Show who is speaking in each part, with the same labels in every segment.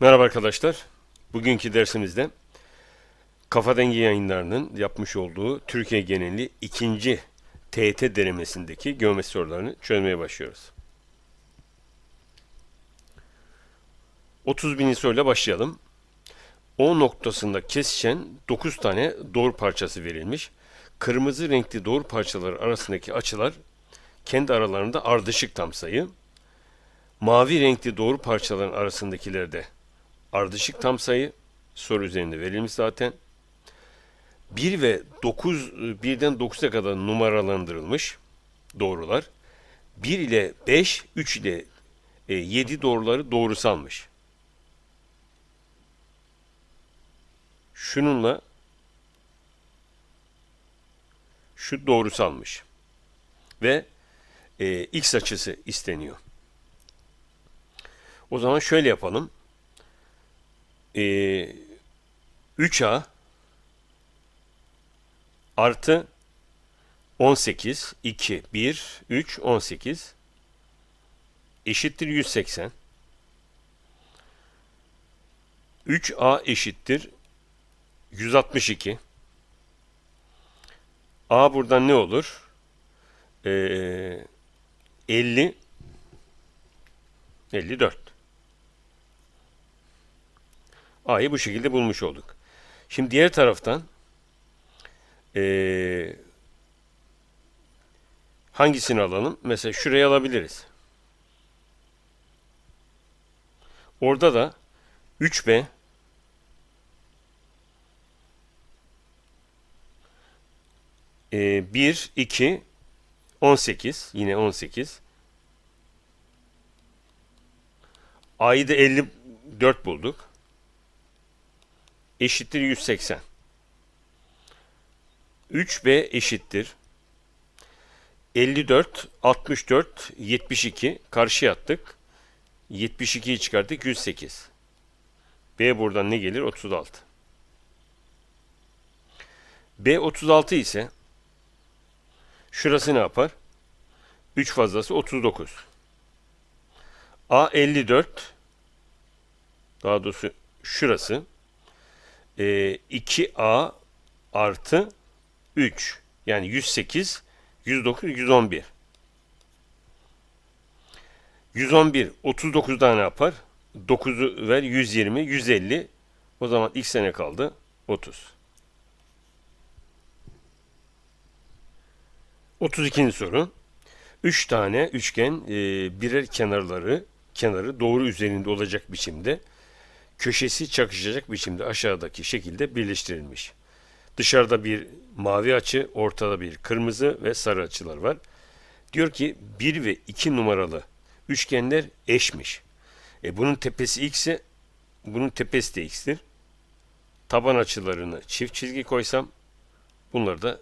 Speaker 1: Merhaba arkadaşlar. Bugünkü dersimizde Kafa Dengi Yayınları'nın yapmış olduğu Türkiye geneli ikinci TET denemesindeki geometri sorularını çözmeye başlıyoruz. 30 bin soruyla başlayalım. O noktasında kesişen 9 tane doğru parçası verilmiş. Kırmızı renkli doğru parçalar arasındaki açılar kendi aralarında ardışık tam sayı. Mavi renkli doğru parçaların arasındakiler de ardışık tam sayı soru üzerinde verilmiş zaten. 1 ve 9 1'den 9'a kadar numaralandırılmış doğrular. 1 ile 5, 3 ile 7 doğruları doğru sanmış. Şununla şu doğru salmış. Ve e, x açısı isteniyor. O zaman şöyle yapalım. E, 3a artı 18, 2, 1, 3, 18 eşittir 180. 3a eşittir 162. A buradan ne olur? Ee, 50 54. A'yı bu şekilde bulmuş olduk. Şimdi diğer taraftan ee, hangisini alalım? Mesela şurayı alabiliriz. Orada da 3B e, 1, 2, 18 yine 18 A'yı da 54 bulduk. Eşittir 180. 3B eşittir. 54, 64, 72 karşıya attık. 72'yi çıkarttık 108. B buradan ne gelir? 36. B 36 ise şurası ne yapar? 3 fazlası 39. A 54 daha doğrusu şurası e, 2A artı 3 yani 108 109 111 111 39'da ne yapar? 9'u ver 120 150 o zaman ilk sene kaldı? 30 32. soru. 3 tane üçgen e, birer kenarları kenarı doğru üzerinde olacak biçimde köşesi çakışacak biçimde aşağıdaki şekilde birleştirilmiş. Dışarıda bir mavi açı, ortada bir kırmızı ve sarı açılar var. Diyor ki 1 ve 2 numaralı üçgenler eşmiş. E bunun tepesi x ise bunun tepesi de x'tir. Taban açılarını çift çizgi koysam bunlar da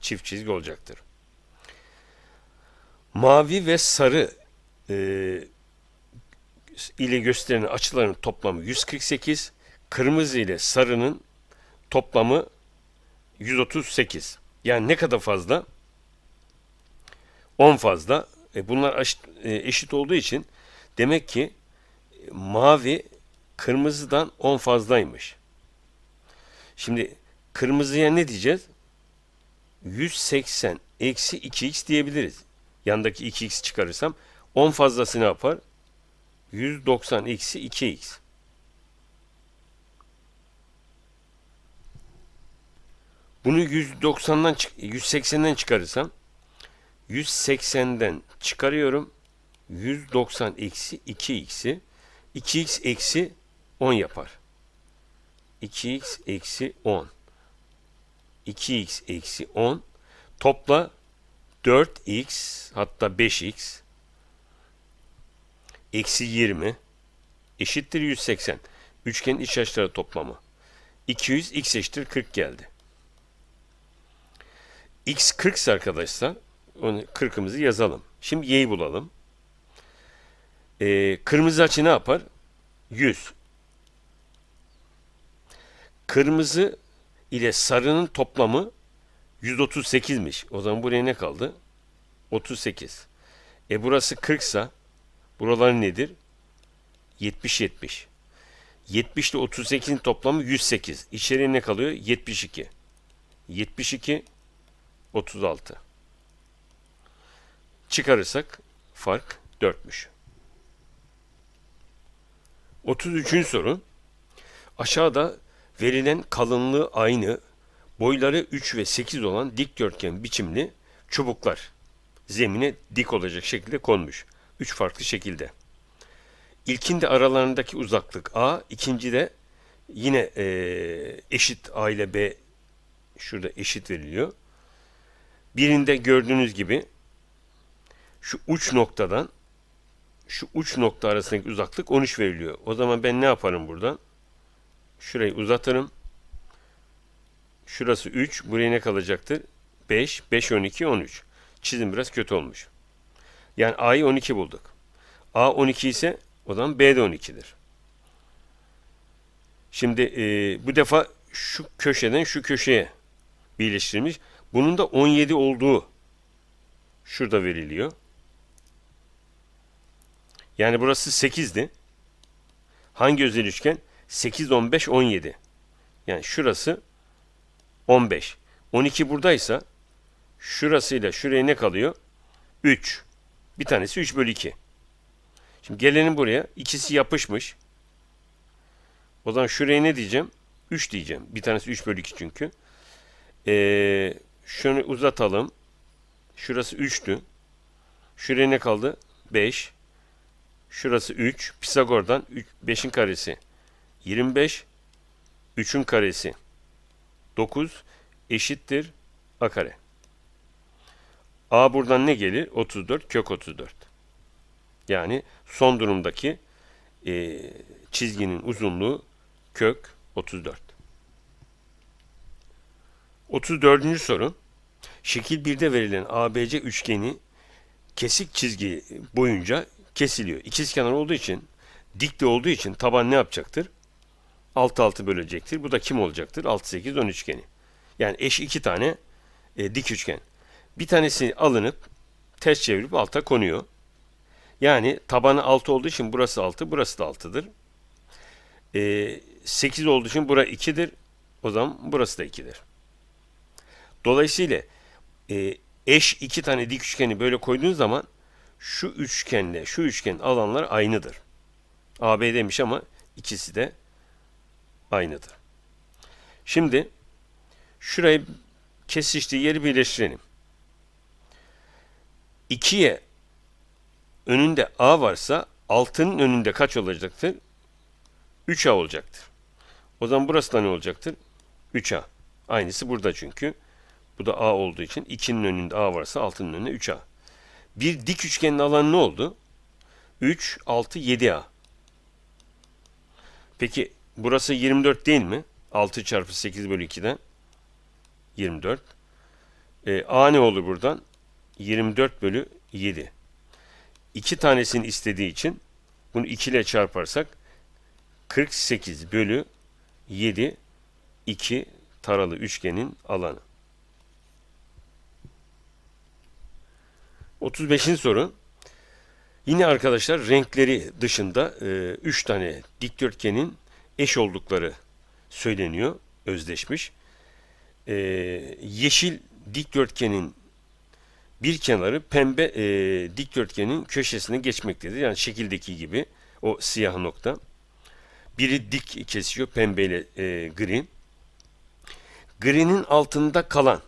Speaker 1: çift çizgi olacaktır. Mavi ve sarı e, ile gösterilen açıların toplamı 148, kırmızı ile sarının toplamı 138. Yani ne kadar fazla? 10 fazla. E bunlar eşit, eşit olduğu için demek ki mavi kırmızıdan 10 fazlaymış. Şimdi kırmızıya ne diyeceğiz? 180 eksi 2x diyebiliriz. Yandaki 2x çıkarırsam 10 fazlası ne yapar? 190 eksi 2x. Bunu 190'dan 180'den çıkarırsam 180'den çıkarıyorum. 190 eksi 2x'i 2x eksi 10 yapar. 2x eksi 10. 2x eksi 10 topla 4x hatta 5x eksi 20 eşittir 180. Üçgenin iç açıları toplamı. 200 x eşittir 40 geldi. x 40 ise arkadaşlar onu 40'ımızı yazalım. Şimdi y'yi bulalım. Ee, kırmızı açı ne yapar? 100. Kırmızı ile sarının toplamı 138'miş. O zaman buraya ne kaldı? 38. E burası 40 ise buralar nedir? 70 70. 70 ile 38'in toplamı 108. İçeriye ne kalıyor? 72. 72 36. Çıkarırsak fark 4'müş. 33. soru. Aşağıda verilen kalınlığı aynı, boyları 3 ve 8 olan dikdörtgen biçimli çubuklar zemine dik olacak şekilde konmuş. 3 farklı şekilde. İlkinde aralarındaki uzaklık A, ikincide yine eee, eşit A ile B şurada eşit veriliyor. Birinde gördüğünüz gibi şu uç noktadan şu uç nokta arasındaki uzaklık 13 veriliyor. O zaman ben ne yaparım buradan? Şurayı uzatırım. Şurası 3. Buraya ne kalacaktır? 5. 5, 12, 13. Çizim biraz kötü olmuş. Yani A'yı 12 bulduk. A 12 ise o zaman B de 12'dir. Şimdi e, bu defa şu köşeden şu köşeye birleştirilmiş. Bunun da 17 olduğu şurada veriliyor. Yani burası 8'di. Hangi özel üçgen? 8, 15, 17. Yani şurası 15. 12 buradaysa şurasıyla şuraya ne kalıyor? 3. Bir tanesi 3 bölü 2. Şimdi gelelim buraya. İkisi yapışmış. O zaman şuraya ne diyeceğim? 3 diyeceğim. Bir tanesi 3 bölü 2 çünkü. Ee, şunu uzatalım. Şurası 3'tü. Şuraya ne kaldı? 5. Şurası 3. Pisagor'dan 5'in karesi 25. 3'ün karesi 9 eşittir a kare. A buradan ne gelir? 34 kök 34. Yani son durumdaki e, çizginin uzunluğu kök 34. 34. soru. Şekil 1'de verilen ABC üçgeni kesik çizgi boyunca kesiliyor. İkizkenar olduğu için, dik de olduğu için taban ne yapacaktır? 6 6 bölecektir. Bu da kim olacaktır? 6 8 10 üçgeni. Yani eş iki tane e, dik üçgen. Bir tanesi alınıp ters çevirip alta konuyor. Yani tabanı 6 olduğu için burası 6, burası da 6'dır. E, 8 olduğu için bura 2'dir. O zaman burası da 2'dir. Dolayısıyla e, eş iki tane dik üçgeni böyle koyduğun zaman şu üçgenle şu üçgen alanlar aynıdır. AB demiş ama ikisi de aynıdır. Şimdi şurayı kesiştiği yeri birleştirelim. 2'ye önünde A varsa 6'nın önünde kaç olacaktır? 3A olacaktır. O zaman burası da ne olacaktır? 3A. Aynısı burada çünkü. Bu da A olduğu için 2'nin önünde A varsa 6'nın önünde 3A. Bir dik üçgenin alanı ne oldu? 3, 6, 7A. Peki burası 24 değil mi? 6 çarpı 8 bölü 2'den 24. E, A ne olur buradan? 24 bölü 7. İki tanesini istediği için bunu 2 ile çarparsak 48 bölü 7 2 taralı üçgenin alanı. 35. soru. Yine arkadaşlar renkleri dışında 3 e, tane dikdörtgenin eş oldukları söyleniyor, özdeşmiş. E, yeşil dikdörtgenin bir kenarı pembe e, dikdörtgenin köşesine geçmektedir. Yani şekildeki gibi o siyah nokta. Biri dik kesiyor pembe ile e, gri. Gri'nin altında kalan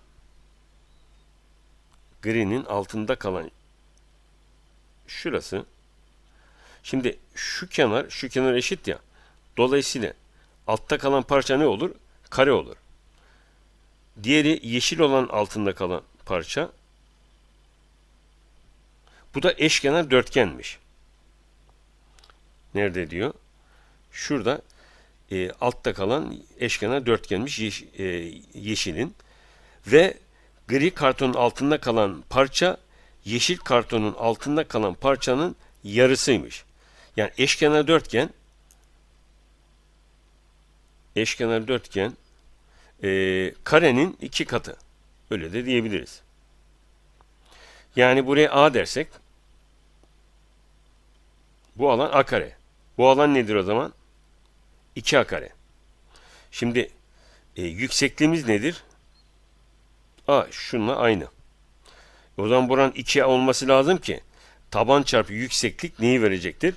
Speaker 1: gri'nin altında kalan şurası. Şimdi şu kenar, şu kenar eşit ya. Dolayısıyla altta kalan parça ne olur? Kare olur. Diğeri yeşil olan altında kalan parça. Bu da eşkenar dörtgenmiş. Nerede diyor? Şurada e, altta kalan eşkenar dörtgenmiş yeş, e, yeşilin ve gri kartonun altında kalan parça yeşil kartonun altında kalan parçanın yarısıymış. Yani eşkenar dörtgen eşkenar dörtgen e, karenin iki katı. Öyle de diyebiliriz. Yani buraya A dersek bu alan A kare. Bu alan nedir o zaman? 2a kare. Şimdi e, yüksekliğimiz nedir? A şununla aynı. O zaman buranın 2a olması lazım ki taban çarpı yükseklik neyi verecektir?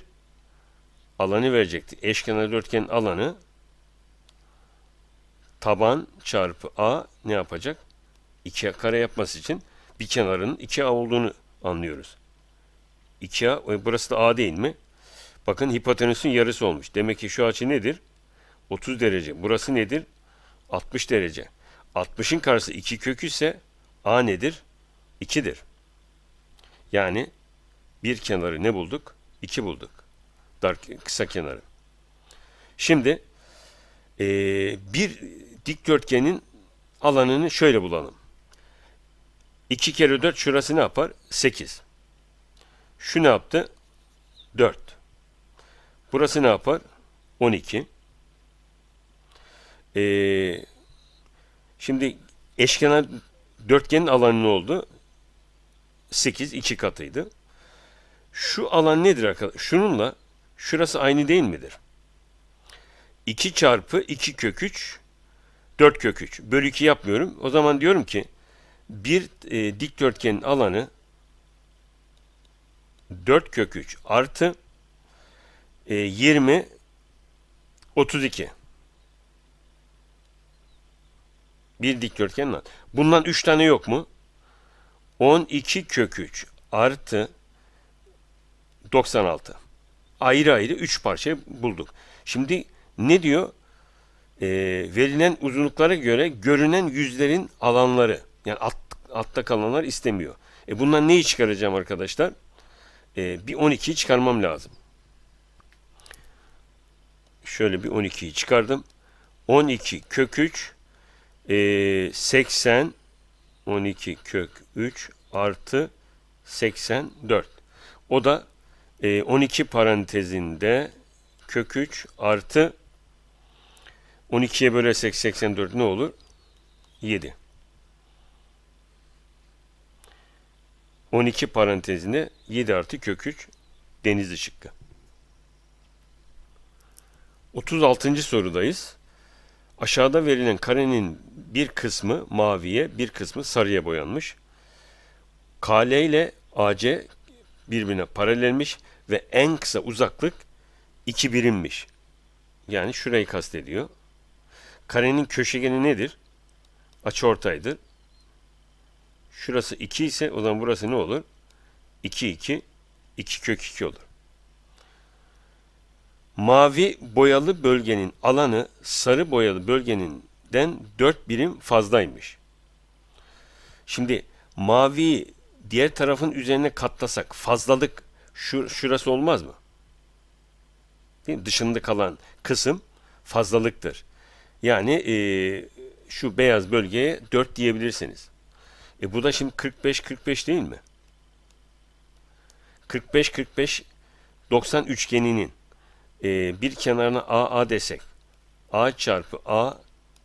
Speaker 1: Alanı verecektir. Eşkenar dörtgenin alanı taban çarpı a ne yapacak? 2a kare yapması için bir kenarının 2a olduğunu anlıyoruz. 2a e, burası da a değil mi? Bakın hipotenüsün yarısı olmuş. Demek ki şu açı nedir? 30 derece. Burası nedir? 60 derece. 60'ın karşısı 2 kök ise a nedir? 2'dir. Yani bir kenarı ne bulduk? 2 bulduk. Dar kısa kenarı. Şimdi eee, bir dikdörtgenin alanını şöyle bulalım. 2 kere 4 şurası ne yapar? 8. Şu ne yaptı? 4. Burası ne yapar? 12. Ee, şimdi eşkenar dörtgenin alanı ne oldu? 8 iki katıydı. Şu alan nedir arkadaşlar? Şununla şurası aynı değil midir? 2 çarpı 2 kök 3 4 kök 3 bölü 2 yapmıyorum. O zaman diyorum ki bir e, dikdörtgenin alanı 4 kök 3 artı e, 20 32 bir dikdörtgenin alanı. Bundan 3 tane yok mu? 12 kök 3 artı 96 ayrı ayrı 3 parça bulduk. Şimdi ne diyor? Ee, verilen uzunluklara göre görünen yüzlerin alanları yani alt, altta kalanlar istemiyor. E bundan neyi çıkaracağım arkadaşlar? Ee, bir 12'yi çıkarmam lazım. Şöyle bir 12'yi çıkardım. 12 kök 3 e, 80 12 kök 3 artı 84. O da e, 12 parantezinde kök 3 artı 12'ye bölersek 84 ne olur? 7. 12 parantezinde 7 artı kök 3 denizli şıkkı. 36. sorudayız. Aşağıda verilen karenin bir kısmı maviye, bir kısmı sarıya boyanmış. KL ile AC birbirine paralelmiş ve en kısa uzaklık 2 birimmiş. Yani şurayı kastediyor. Karenin köşegeni nedir? Açıortaydır. Şurası 2 ise o zaman burası ne olur? 2 2 2 kök 2 olur. Mavi boyalı bölgenin alanı sarı boyalı bölgeninden 4 birim fazlaymış. Şimdi mavi diğer tarafın üzerine katlasak fazlalık şu, şurası olmaz mı? Değil mi? Dışında kalan kısım fazlalıktır. Yani e, şu beyaz bölgeye 4 diyebilirsiniz. E bu da şimdi 45-45 değil mi? 45-45 90 üçgeninin e, bir kenarına AA desek A çarpı A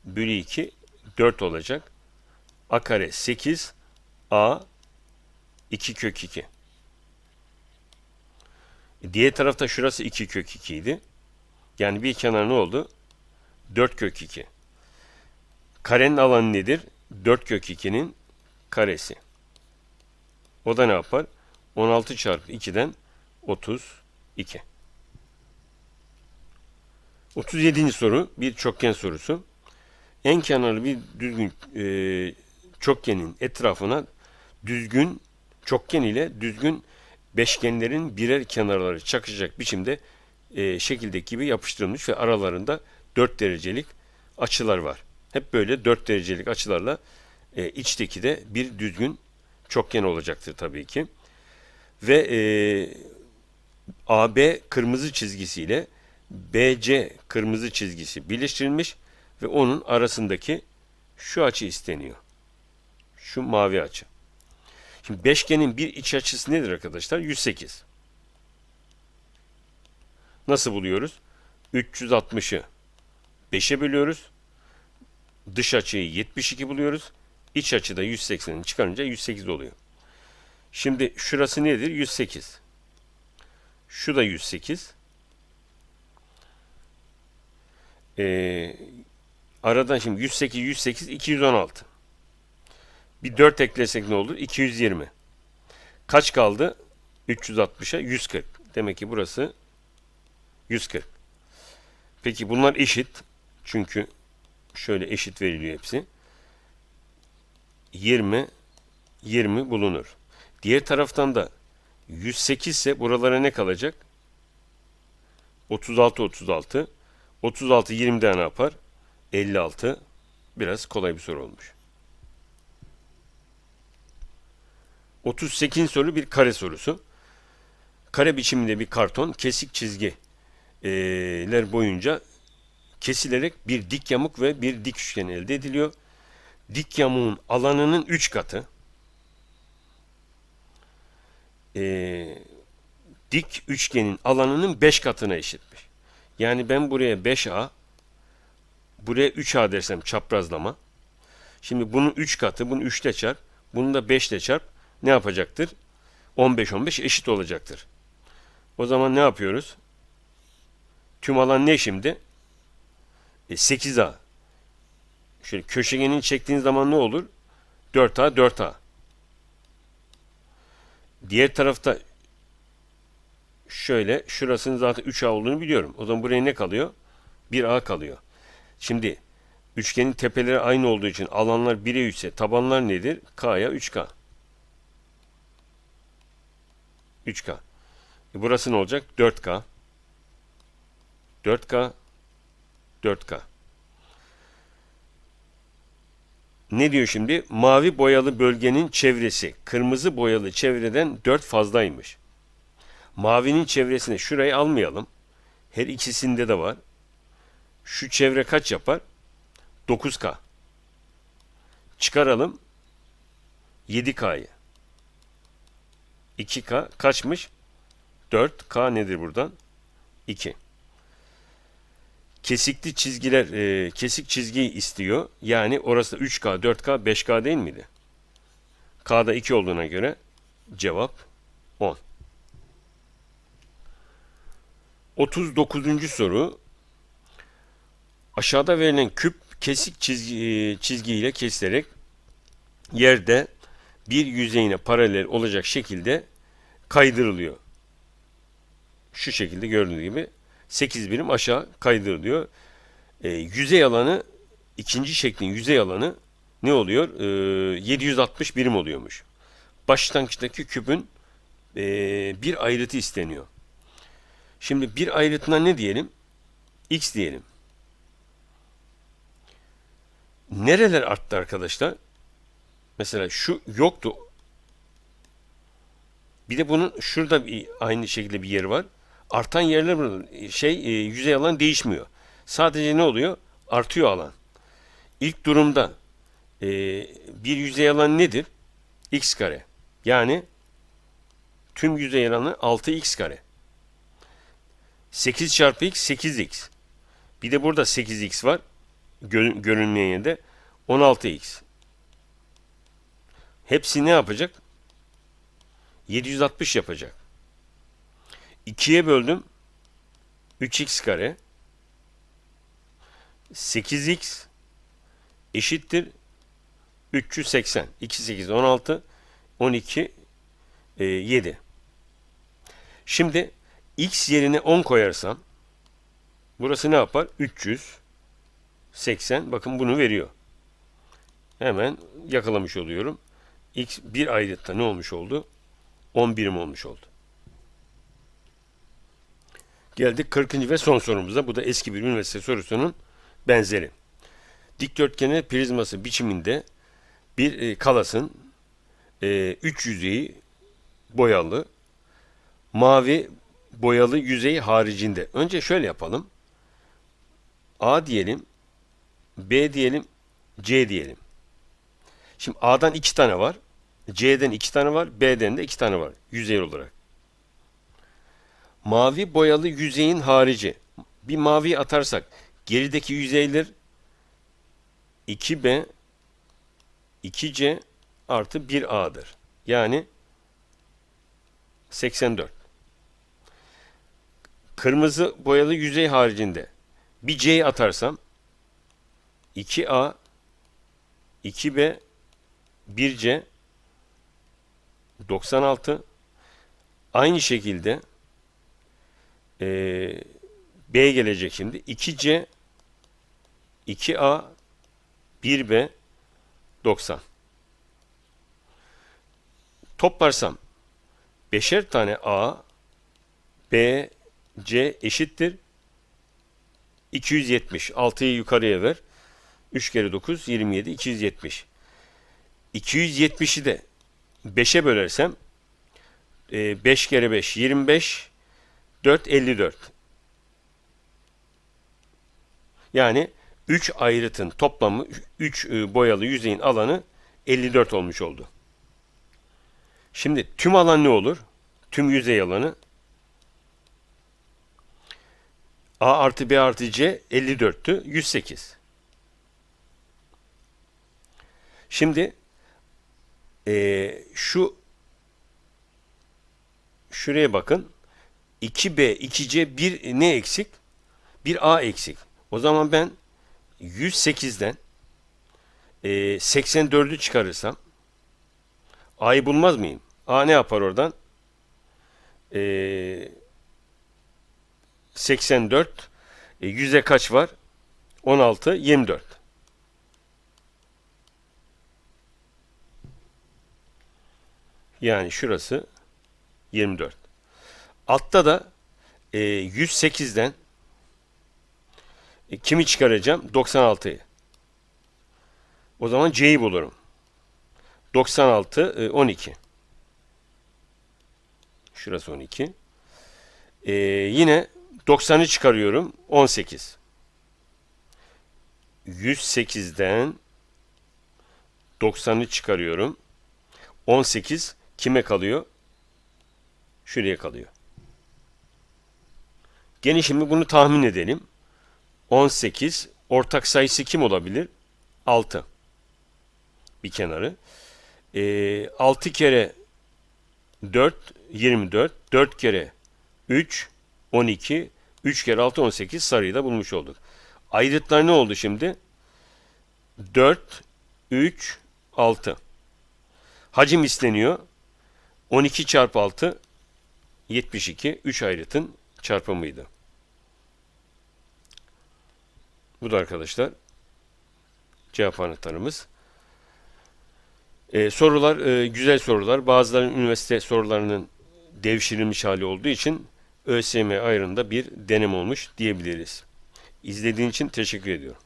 Speaker 1: bölü 2 4 olacak. A kare 8 A 2 kök 2. E, diğer tarafta şurası 2 kök 2 idi. Yani bir kenar ne oldu? 4 kök 2. Karenin alanı nedir? 4 kök 2'nin karesi. O da ne yapar? 16 çarpı 2'den 32. 37. soru bir çokgen sorusu. En kenarlı bir düzgün e, çokgenin etrafına düzgün çokgen ile düzgün beşgenlerin birer kenarları çakışacak biçimde e, şekildeki gibi yapıştırılmış ve aralarında 4 derecelik açılar var. Hep böyle 4 derecelik açılarla e, içteki de bir düzgün çokgen olacaktır tabii ki. Ve e, AB kırmızı çizgisiyle BC kırmızı çizgisi birleştirilmiş ve onun arasındaki şu açı isteniyor. Şu mavi açı. Şimdi beşgenin bir iç açısı nedir arkadaşlar? 108. Nasıl buluyoruz? 360'ı 5'e bölüyoruz. Dış açıyı 72 buluyoruz. İç açıda 180'i çıkarınca 108 oluyor. Şimdi şurası nedir? 108. Şu da 108. Ee, aradan şimdi 108, 108, 216. Bir 4 eklesek ne olur? 220. Kaç kaldı? 360'a 140. Demek ki burası 140. Peki bunlar eşit. Çünkü şöyle eşit veriliyor hepsi. 20 20 bulunur. Diğer taraftan da 108 ise buralara ne kalacak? 36 36. 36 20'de ne yapar? 56. Biraz kolay bir soru olmuş. 38 soru bir kare sorusu. Kare biçiminde bir karton kesik çizgiler boyunca kesilerek bir dik yamuk ve bir dik üçgen elde ediliyor. Dik yamuğun alanının 3 katı. Ee, dik üçgenin alanının 5 katına eşitmiş. Yani ben buraya 5A, buraya 3A dersem çaprazlama. Şimdi bunun 3 katı, bunu 3 ile çarp, bunu da 5 ile çarp. Ne yapacaktır? 15 15 eşit olacaktır. O zaman ne yapıyoruz? Tüm alan ne şimdi? E, 8A. Şöyle köşegenin çektiğin zaman ne olur? 4A 4A. Diğer tarafta şöyle şurasının zaten 3A olduğunu biliyorum. O zaman buraya ne kalıyor? 1A kalıyor. Şimdi üçgenin tepeleri aynı olduğu için alanlar 1'e 3 ise tabanlar nedir? K'ya 3K. 3K. E burası ne olacak? 4K. 4K. 4K. Ne diyor şimdi? Mavi boyalı bölgenin çevresi kırmızı boyalı çevreden 4 fazlaymış. Mavinin çevresine şurayı almayalım. Her ikisinde de var. Şu çevre kaç yapar? 9K. Çıkaralım. 7K'yı. 2K kaçmış? 4K nedir buradan? 2. Kesikli çizgiler, e, kesik çizgiyi istiyor. Yani orası 3K, 4K, 5K değil miydi? K'da 2 olduğuna göre cevap 10. 39. soru. Aşağıda verilen küp kesik çizgi, çizgiyle kesilerek yerde bir yüzeyine paralel olacak şekilde kaydırılıyor. Şu şekilde gördüğünüz gibi 8 birim aşağı kaydırılıyor. E, yüzey alanı ikinci şeklin yüzey alanı ne oluyor? E, 760 birim oluyormuş. Başlangıçtaki küpün e, bir ayrıtı isteniyor. Şimdi bir ayrıtına ne diyelim? X diyelim. Nereler arttı arkadaşlar? Mesela şu yoktu. Bir de bunun şurada bir aynı şekilde bir yer var. Artan yerler. Şey e, yüzey alan değişmiyor. Sadece ne oluyor? Artıyor alan. İlk durumda e, bir yüzey alan nedir? X kare. Yani tüm yüzey alanı 6x kare. 8 çarpı x 8x. Bir de burada 8x var. Görün, görünmeyen yerde 16x. Hepsi ne yapacak? 760 yapacak. 2'ye böldüm. 3x kare 8x eşittir 380. 2 8 16 12 e, 7. Şimdi x yerine 10 koyarsam burası ne yapar? 380. Bakın bunu veriyor. Hemen yakalamış oluyorum. X bir ayrıtta ne olmuş oldu? 10 birim olmuş oldu. Geldik 40. ve son sorumuza. Bu da eski bir üniversite sorusunun benzeri. Dikdörtgeni prizması biçiminde bir e, kalasın e, üç yüzeyi boyalı mavi boyalı yüzey haricinde. Önce şöyle yapalım. A diyelim, B diyelim, C diyelim. Şimdi A'dan iki tane var. C'den iki tane var. B'den de iki tane var. Yüzey olarak. Mavi boyalı yüzeyin harici. Bir mavi atarsak gerideki yüzeyler 2B 2C artı 1A'dır. Yani 84. Kırmızı boyalı yüzey haricinde Bir C'yi atarsam 2A 2B 1C 96 aynı şekilde eee B gelecek şimdi. 2C 2A 1B 90 toplarsam beşer tane A B C eşittir. 270 6'yı yukarıya ver. 3 kere 9 27 270 270'i de 5'e bölersem e, 5 kere 5 25 4 54 yani 3 ayrıtın toplamı 3 boyalı yüzeyin alanı 54 olmuş oldu. Şimdi tüm alan ne olur? Tüm yüzey alanı A artı B artı C 54'tü. 108. Şimdi eee, şu şuraya bakın. 2B, 2C, 1 ne eksik? 1 A eksik. O zaman ben 108'den eee 84'ü çıkarırsam A'yı bulmaz mıyım? A ne yapar oradan? Eee 84 e, 100'e kaç var? 16 24. Yani şurası 24. Altta da e, 108'den e, kimi çıkaracağım? 96'yı. O zaman C'yi bulurum. 96 e, 12. Şurası 12. Ee, yine 90'ı çıkarıyorum. 18. 108'den 90'ı çıkarıyorum. 18 kime kalıyor? Şuraya kalıyor. Gene şimdi bunu tahmin edelim. 18 ortak sayısı kim olabilir? 6. Bir kenarı. Ee, 6 kere 4 24 4 kere 3 12 3 kere 6 18 sarıyı da bulmuş olduk. Ayrıtlar ne oldu şimdi? 4 3 6 Hacim isteniyor. 12 çarpı 6 72 3 ayrıtın çarpımıydı. Bu da arkadaşlar cevap anahtarımız. Ee, sorular e, güzel sorular. Bazıları üniversite sorularının devşirilmiş hali olduğu için ÖSYM ayrında bir denem olmuş diyebiliriz. İzlediğin için teşekkür ediyorum.